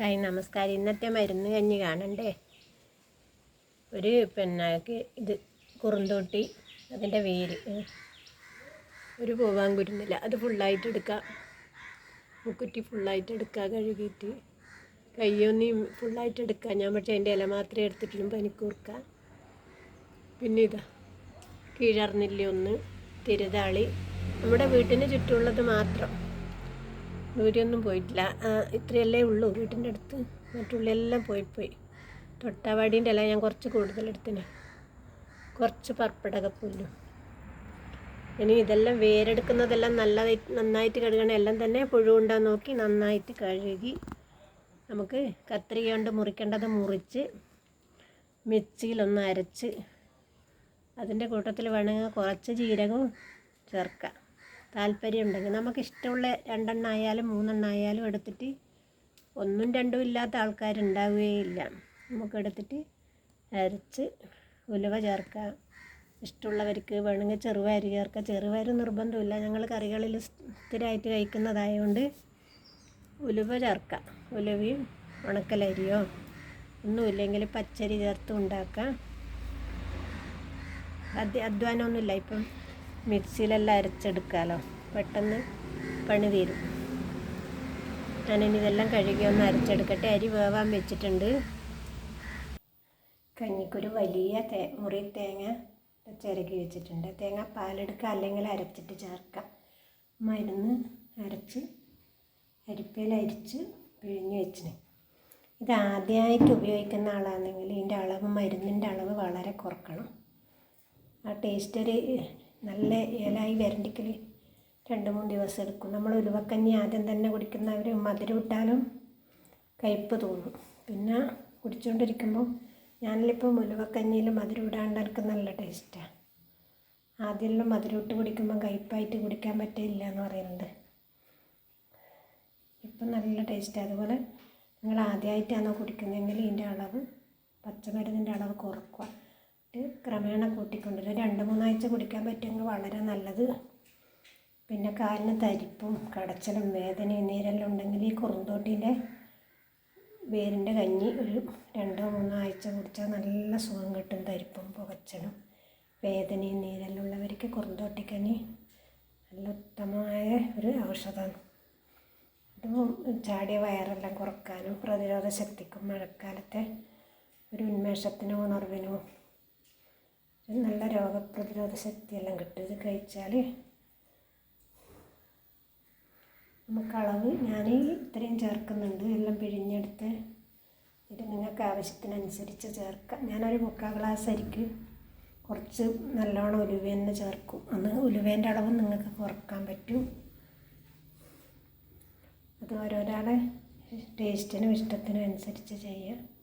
Hi നമസ്കാരം. ഇന്നത്തെ മരുന്ന് കഞ്ഞി കാണണ്ടേ? ഒരു പിന്നെ ഇത് കുറുന്തോട്ടി അതിന്റെ വേര്. ഒരു പോവാൻ കുരുന്നില്ല. അത് ഫുള്ളായിട്ട് എടുക്കുക മുക്കുറ്റി ഫുള്ളായിട്ട് എടുക്കുക കഴുകിയിട്ട്. കയ്യൊന്നും ഫുള്ളായിട്ട് എടുക്കുക ഞാൻ പക്ഷേ അതിന്റെ ഇല മാത്രമേ എടുത്തിട്ടുള്ളൂ. പനിക്കൂർക്ക. പിന്നെ ഇതാ. കീഴറിഞ്ഞില്ല ഒന്ന്? തിരുതാളി. നമ്മുടെ വീട്ടിന് ചുറ്റുമുള്ളത് മാത്രം. ദൂരെയൊന്നും പോയിട്ടില്ല. ഇത്രയല്ലേ ഉള്ളൂ. വീട്ടിന്റെ അടുത്ത് മറ്റുള്ള എല്ലാം പോയി പോയി. തൊട്ടാവാടീന്റെ അല്ല ഞാൻ കുറച്ച് കൂടുതൽ എടുത്തിന് കുറച്ച് പർപ്പിടകപ്പുല്ലും. ഇനി ഇതെല്ലാം വേരെടുക്കുന്നതെല്ലാം നല്ലതായി നന്നായിട്ട് കഴുകണം എല്ലാം തന്നെ പുഴുണ്ടോ നോക്കി നന്നായിട്ട് കഴുകി നമുക്ക് കത്രിക കൊണ്ട് മുറിക്കേണ്ടത് മുറിച്ച് മിക്സിയിലൊന്ന് അരച്ച് അതിന്റെ കൂട്ടത്തിൽ വേണമെങ്കിൽ കുറച്ച് ജീരകവും ചേർക്കാം. താല്പര്യം ഉണ്ടെങ്കിൽ നമുക്ക് ഇഷ്ടമുള്ള രണ്ടെണ്ണം ആയാലും മൂന്നെണ്ണം ആയാലും എടുത്തിട്ട് ഒന്നും രണ്ടും ഇല്ലാത്ത ആൾക്കാരുണ്ടാവുകയില്ല. നമുക്ക് എടുത്തിട്ട് അരച്ച് ഉലുവ ചേർക്കാം ഇഷ്ടമുള്ളവർക്ക് വേണമെങ്കിൽ ചെറുപയർ ചേർക്കാം ചെറുപയർ നിർബന്ധമില്ല. ഞങ്ങൾ കറികളിൽ സ്ഥിരമായിട്ട് കഴിക്കുന്നതായതുകൊണ്ട് ഉലുവ ചേർക്കാം ഉലുവയും ഉണക്കലരിയോ ഒന്നുമില്ലെങ്കിൽ പച്ചരി ചേർത്ത് ഉണ്ടാക്കാം അധ്വാനമൊന്നുമില്ല. ഇപ്പം മിക്സിയിലെല്ലാം അരച്ചെടുക്കാമല്ലോ പെട്ടെന്ന് പണി തീരും. ഞാനിനി ഇതെല്ലാം കഴുകി ഒന്ന് അരച്ചെടുക്കട്ടെ. അരി വേവാൻ വെച്ചിട്ടുണ്ട്. കഞ്ഞിക്കൊരു വലിയ തേ മുറി തേങ്ങ ചിരകി വെച്ചിട്ടുണ്ട്. തേങ്ങ പാലെടുക്കുക അല്ലെങ്കിൽ അരച്ചിട്ട് ചേർക്കാം. മരുന്ന് അരച്ച് അരിപ്പയിൽ അരിച്ച് പിഴിഞ്ഞ് വെച്ചിന്. ഇത് ആദ്യമായിട്ട് ഉപയോഗിക്കുന്ന ആളാണെങ്കിൽ ഇതിന്റെ അളവ് മരുന്നിന്റെ അളവ് വളരെ കുറക്കണം. ആ ടേസ്റ്റ് ഒരു നല്ല ഇലയായി വരണ്ടിക്കൽ രണ്ട് മൂന്ന് ദിവസം എടുക്കും. നമ്മൾ ഉലുവക്കഞ്ഞി ആദ്യം തന്നെ കുടിക്കുന്നവർ മധുരം ഇട്ടാലും കയ്പ്പ് തോന്നും. പിന്നെ കുടിച്ചുകൊണ്ടിരിക്കുമ്പോൾ ഞാനിപ്പം ഉലുവക്കഞ്ഞിയിൽ മധുരം ഇടാണ്ട് എനിക്ക് നല്ല ടേസ്റ്റാണ് ആദ്യമെല്ലാം മധുരം ഇട്ട് കുടിക്കുമ്പോൾ കയ്പ്പായിട്ട് കുടിക്കാൻ പറ്റില്ല എന്ന് പറയുന്നുണ്ട്. ഇപ്പം നല്ല ടേസ്റ്റ്. അതുപോലെ നിങ്ങൾ ആദ്യമായിട്ടാണോ കുടിക്കുന്നതെങ്കിൽ ഇതിന്റെ അളവ് പച്ചമരുന്നിന്റെ അളവ് കുറക്കുക ക്രമേണ കൂട്ടിക്കൊണ്ടിരും രണ്ട് മൂന്നാഴ്ച കുടിക്കാൻ പറ്റുമെങ്കിൽ വളരെ നല്ലത്. പിന്നെ കാലിന് തരിപ്പും കടച്ചലും വേദനയും നീരെല്ലാം ഉണ്ടെങ്കിൽ ഈ കുറുന്തോട്ടിന്റെ വേരിന്റെ കഞ്ഞി ഒരു രണ്ടോ മൂന്നോ ആഴ്ച കുടിച്ചാൽ നല്ല സുഖം കിട്ടും തരിപ്പും പുകച്ചലും വേദനയും നീരെല്ലാം ഉള്ളവർക്ക് കുറുന്തോട്ടിക്കഞ്ഞി നല്ല ഉത്തമമായ ഒരു ഔഷധമാണ്. അതും ചാടിയ വയറെല്ലാം കുറക്കാനും പ്രതിരോധ ശക്തിക്കും മഴക്കാലത്തെ ഒരു ഉന്മേഷത്തിനും ഉണർവിനോ നല്ല രോഗപ്രതിരോധ ശക്തിയെല്ലാം കിട്ടും. ഇത് കഴിച്ചാൽ നമുക്ക് അളവ് ഞാൻ ഇത്രയും ചേർക്കുന്നുണ്ട്. എല്ലാം പിഴിഞ്ഞെടുത്ത് ഇത് നിങ്ങൾക്ക് ആവശ്യത്തിനനുസരിച്ച് ചേർക്കാം. ഞാനൊരു മുക്കാൽ ഗ്ലാസ് അരിക്ക് കുറച്ച് നല്ലോണം ഉലുവേനെ ചേർക്കും. അന്ന് ഉലുവേന്റെ അളവ് നിങ്ങൾക്ക് കുറയ്ക്കാൻ പറ്റും. അത് ഓരോരാളെ ടേസ്റ്റിനും ഇഷ്ടത്തിനും അനുസരിച്ച് ചെയ്യുക.